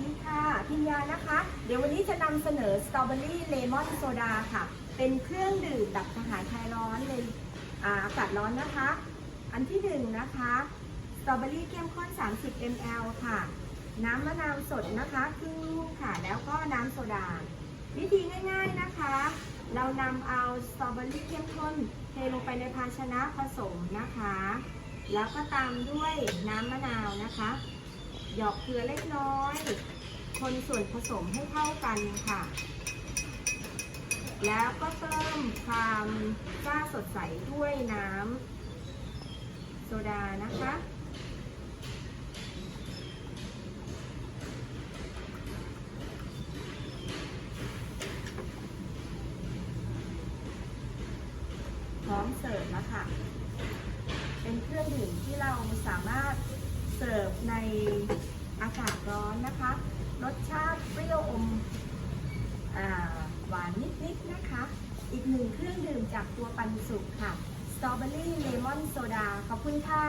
ดีค่ะพิญญานะคะ เดี๋ยววันนี้จะนำเสนอสตรอเบอรี่เลมอนโซดาค่ะ เป็นเครื่องดื่มดับกระหายคลายร้อนในอ่าอากาศร้อนนะคะ อันที่หนึ่งนะคะสตรอเบอรี่เข้มข้น 30 ml ค่ะ น้ำมะนาวสดนะคะครึ่งลูกค่ะ แล้วก็น้ำโซดา วิธีง่าย ๆนะคะ เรานำเอาสตรอเบอรี่เข้มข้นเทลงไปในภาชนะผสมนะคะ แล้วก็ตามด้วยน้ำมะนาวนะคะ หยอกเกลือเล็กน้อย คนส่วนผสมให้เข้ากันค่ะ แล้วก็เติมความซ่าสดใสด้วยน้ำโซดานะคะพร้อมเสิร์ฟแล้วค่ะ เป็นเครื่องดื่มที่เราสามารถเสิร์ฟในอากาศร้อนนะคะ รสชาติเปรี้ยวอมอหวานนิดๆนะคะ อีกหนึ่งเครื่องดื่มจากตัวปันสุกค่ะ สตรอเบอรี่เลมอนโซดา ขอบคุณค่ะ